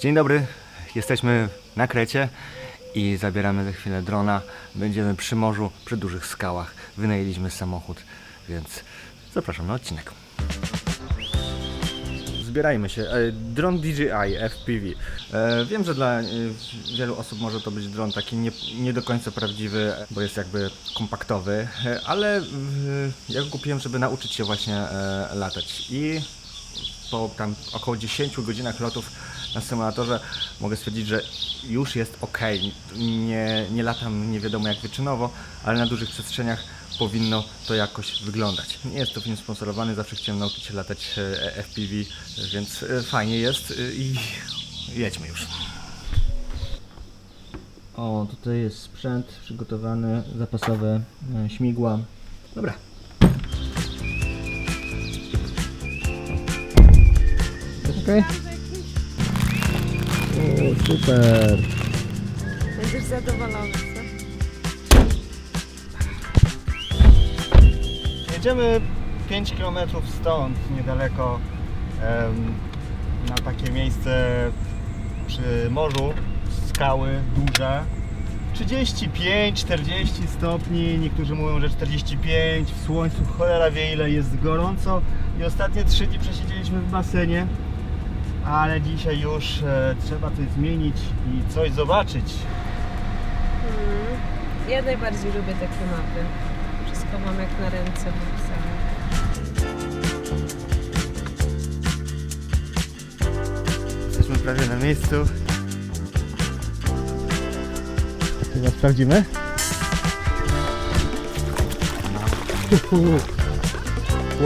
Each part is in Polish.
Dzień dobry, jesteśmy na Krecie i zabieramy za chwilę drona. Będziemy przy morzu, przy dużych skałach. Wynajęliśmy samochód, więc zapraszam na odcinek. Zbierajmy się. E, Dron DJI FPV. E, Wiem, że dla e, wielu osób może to być dron taki nie, nie do końca prawdziwy, bo jest jakby kompaktowy, ale ja go kupiłem, żeby nauczyć się właśnie latać. I po tam około 10 godzinach lotów na symulatorze mogę stwierdzić, że już jest ok. Nie, nie latam nie wiadomo jak wyczynowo, ale na dużych przestrzeniach powinno to jakoś wyglądać. Nie jest to film sponsorowany, zawsze chciałem nauczyć się latać e, FPV, więc e, fajnie jest e, i jedźmy już. O, tutaj jest sprzęt przygotowany, zapasowe śmigła. Dobra. Okej. O, super. Będziesz zadowolony, co? Jedziemy 5 km stąd, niedaleko, em, na takie miejsce przy morzu, skały duże. 35-40 stopni, niektórzy mówią, że 45, w słońcu cholera wie ile jest gorąco i ostatnie 3 dni przesiedzieliśmy w basenie, ale dzisiaj już e, trzeba coś zmienić i coś zobaczyć. Mhm. Ja najbardziej lubię takie mapy. Wszystko mam jak na ręce wypisane. Jesteśmy prawie na miejscu. Chyba sprawdzimy.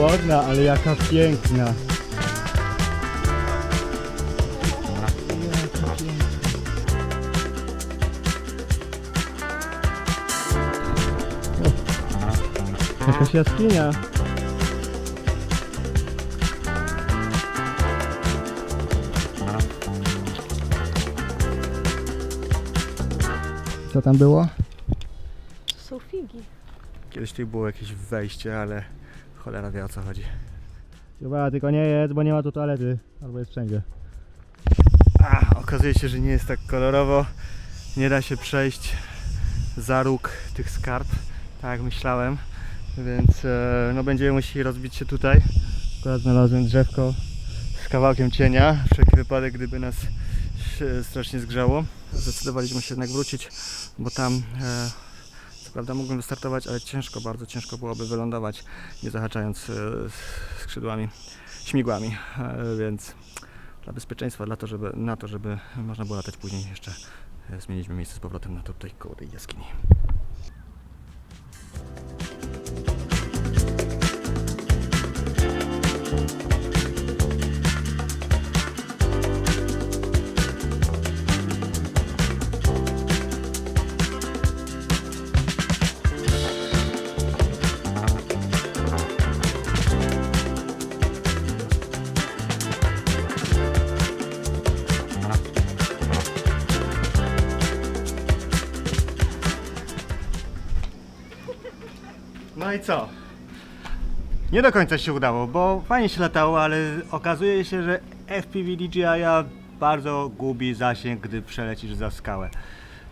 Ładna, ale jaka piękna. Jakaś jaskinia. Co tam było? To są figi. Kiedyś tu było jakieś wejście, ale cholera wie o co chodzi. Chyba tylko nie jedz, bo nie ma tu toalety. Albo jest wszędzie. A, okazuje się, że nie jest tak kolorowo. Nie da się przejść za róg tych skarb, tak jak myślałem. Więc e, no będziemy musieli rozbić się tutaj. Akurat znalazłem drzewko z kawałkiem cienia. Wszelki wypadek, gdyby nas strasznie zgrzało. Zdecydowaliśmy się jednak wrócić, bo tam e, co prawda mógłbym wystartować, ale ciężko, bardzo ciężko byłoby wylądować, nie zahaczając e, skrzydłami, śmigłami, więc dla bezpieczeństwa, dla to, żeby, na to, żeby można było latać później jeszcze, zmieniliśmy miejsce z powrotem na to tutaj koło tej jaskini. I co? Nie do końca się udało, bo fajnie się latało, ale okazuje się, że FPV DJI bardzo gubi zasięg, gdy przelecisz za skałę.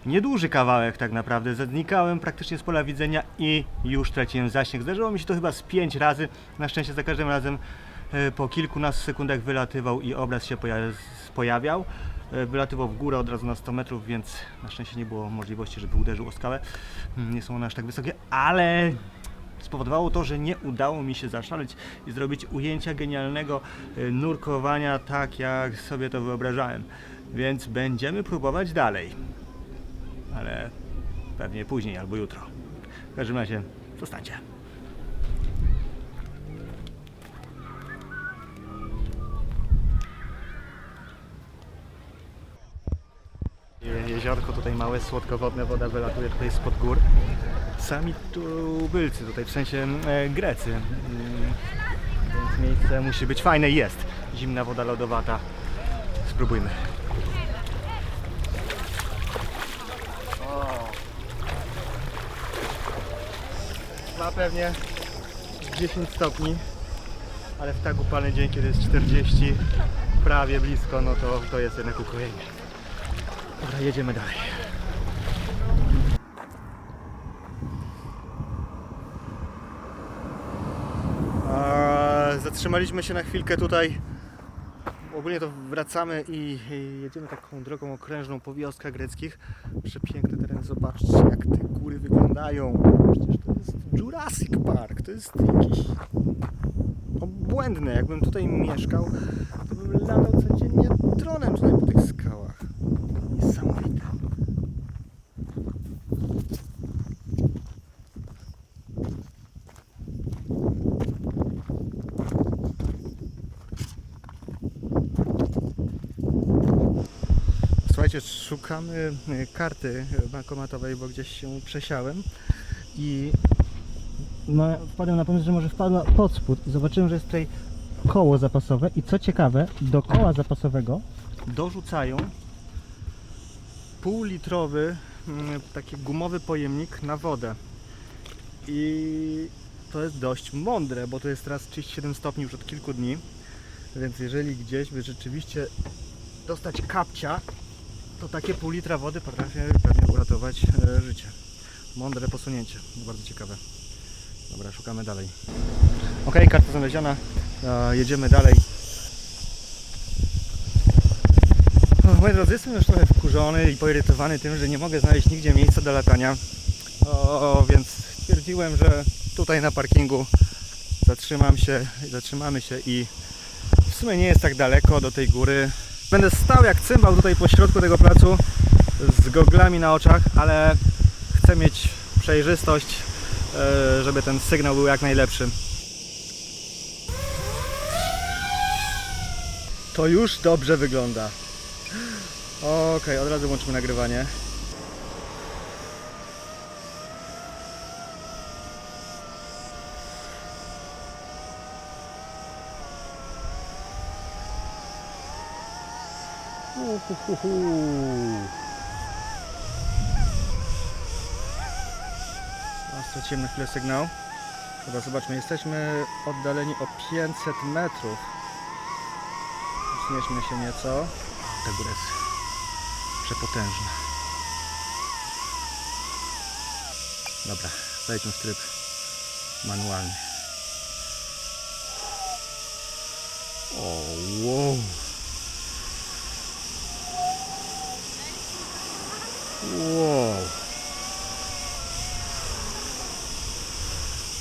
Nieduży kawałek tak naprawdę, znikałem praktycznie z pola widzenia i już traciłem zasięg. Zdarzyło mi się to chyba z 5 razy, na szczęście za każdym razem e, po kilkunastu sekundach wylatywał i obraz się poja- pojawiał. E, Wylatywał w górę od razu na 100 metrów, więc na szczęście nie było możliwości, żeby uderzył o skałę. Mm, Nie są one aż tak wysokie, ale spowodowało to, że nie udało mi się zaszaleć i zrobić ujęcia genialnego e, nurkowania tak, jak sobie to wyobrażałem. Więc będziemy próbować dalej. Ale pewnie później albo jutro. W każdym razie zostańcie. Jeziorko tutaj małe, słodkowodne, woda wylatuje tutaj spod gór. Sami tubylcy tutaj, w sensie e, Grecy. Mm, Więc miejsce musi być fajne jest. Zimna woda lodowata. Spróbujmy. Ma pewnie 10 stopni, ale w tak upalny dzień, kiedy jest 40, prawie blisko, no to, to jest jednak ukojenie. Dobra, jedziemy dalej. Zatrzymaliśmy się na chwilkę tutaj. Ogólnie to wracamy i jedziemy taką drogą okrężną po wioskach greckich. Przepiękny teren, zobaczcie jak te góry wyglądają. Przecież to jest Jurassic Park, to jest jakiś obłędne. Jakbym tutaj mieszkał, to bym latał codziennie dronem tutaj po tych skałach. Niesamowite. Słuchajcie, szukamy e, karty bankomatowej, bo gdzieś się przesiałem i no, wpadłem na pomysł, że może wpadła pod spód i zobaczyłem, że jest tutaj koło zapasowe i co ciekawe, do koła zapasowego dorzucają półlitrowy mm, taki gumowy pojemnik na wodę i to jest dość mądre, bo to jest teraz 37 stopni już od kilku dni więc jeżeli gdzieś by rzeczywiście dostać kapcia to takie pół litra wody potrafi pewnie uratować e, życie mądre posunięcie, bardzo ciekawe Dobra, szukamy dalej. Ok, karta znaleziona. E, jedziemy dalej. O, moi drodzy, jestem już trochę wkurzony i poirytowany tym, że nie mogę znaleźć nigdzie miejsca do latania. O, więc stwierdziłem, że tutaj na parkingu zatrzymam się, zatrzymamy się i w sumie nie jest tak daleko do tej góry. Będę stał jak cymbał tutaj po środku tego placu z goglami na oczach, ale chcę mieć przejrzystość e, żeby ten sygnał był jak najlepszy. To już dobrze wygląda. Okej, od razu włączymy nagrywanie. Uhuhuhu. Straciłem na chwilę sygnał. Dobra, zobaczmy, jesteśmy oddaleni o 500 metrów. Znieśmy się nieco. Ta góra przepotężna. Dobra, wejdźmy w tryb manualny. O, wow. Wow.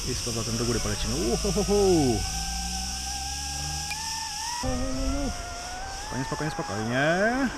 I z powrotem do góry polecimy. Uhuhuhu. Spokojnie, spokojnie, spokojnie.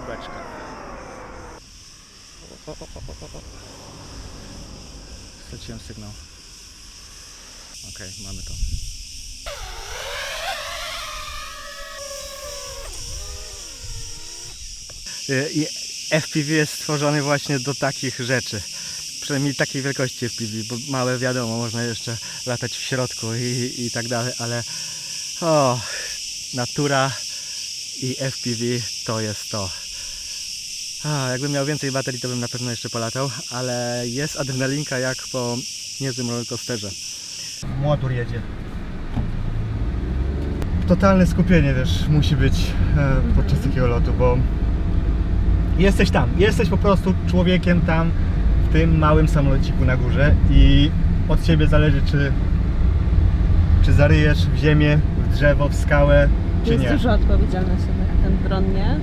Kubeczka. O. Straciłem sygnał. Okej, mamy to. Y, I FPV jest stworzony właśnie do takich rzeczy. Przynajmniej takiej wielkości FPV, bo małe wiadomo, można jeszcze latać w środku i, i tak dalej, ale o, natura i FPV to jest to. A, jakbym miał więcej baterii, to bym na pewno jeszcze polatał, ale jest adrenalinka jak po niezłym rollercoasterze. Motor jedzie. Totalne skupienie, wiesz, musi być e, podczas takiego lotu, bo jesteś tam, jesteś po prostu człowiekiem tam, tym małym samolociku na górze i od ciebie zależy, czy, czy zaryjesz w ziemię, w drzewo, w skałę, czy Jest nie. dużo odpowiedzialności na ten dron, nie?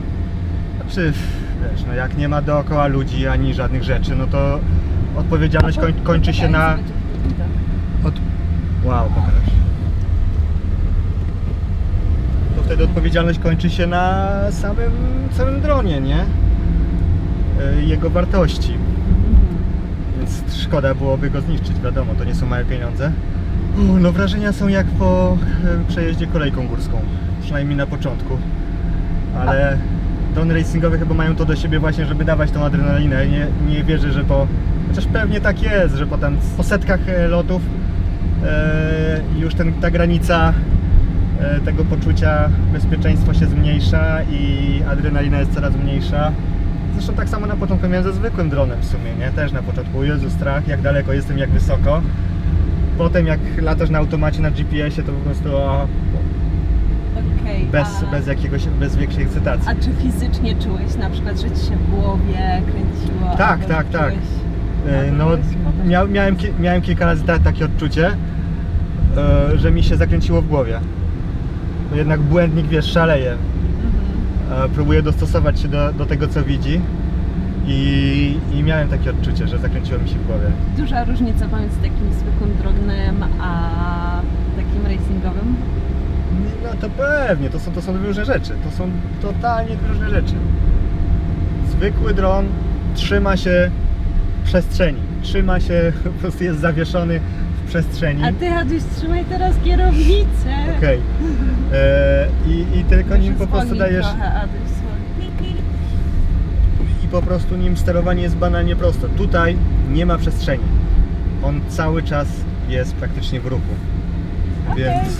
Znaczy, wiesz, no jak nie ma dookoła ludzi ani żadnych rzeczy, no to odpowiedzialność koń, kończy się na... Od... Wow, pokaż. To wtedy odpowiedzialność kończy się na samym, samym dronie, nie? E, Jego wartości. Więc szkoda byłoby go zniszczyć, wiadomo, to nie są małe pieniądze. No wrażenia są jak po e, przejeździe kolejką górską, przynajmniej na początku. Ale drony racingowe chyba mają to do siebie właśnie, żeby dawać tą adrenalinę. Nie, nie wierzę, że po... Chociaż pewnie tak jest, że po tam po setkach e, lotów e, już ten, ta granica e, tego poczucia bezpieczeństwa się zmniejsza i adrenalina jest coraz mniejsza. Zresztą tak samo na początku miałem ze zwykłym dronem w sumie, nie? Też na początku, Jezu, strach, jak daleko jestem, jak wysoko. Potem jak latasz na automacie, na GPS-ie, to po prostu o, Okej, bez, a, bez jakiegoś, bez większej ekscytacji. a czy fizycznie czułeś na przykład, że ci się w głowie kręciło? Tak, albo tak, tak. czułeś- E, No, mia, miałem, ki- miałem kilka razy ta, takie odczucie, e, że mi się zakręciło w głowie. Bo jednak błędnik, wiesz, szaleje. Mhm. E, Próbuje dostosować się do, do tego, co widzi. I, I miałem takie odczucie, że zakręciło mi się w głowie. Duża różnica pomiędzy takim zwykłym dronem, a? No to pewnie, to są, to są różne rzeczy. To są totalnie różne rzeczy. Zwykły dron trzyma się w przestrzeni. Trzyma się, po prostu jest zawieszony w przestrzeni. A ty, Aduś, trzymaj teraz kierownicę. Okej. E, I, I tylko nim po prostu dajesz. Trochę, Aduś, zwolnij. I po prostu nim sterowanie jest banalnie proste. Tutaj nie ma przestrzeni. On cały czas jest praktycznie w ruchu. Okej. Więc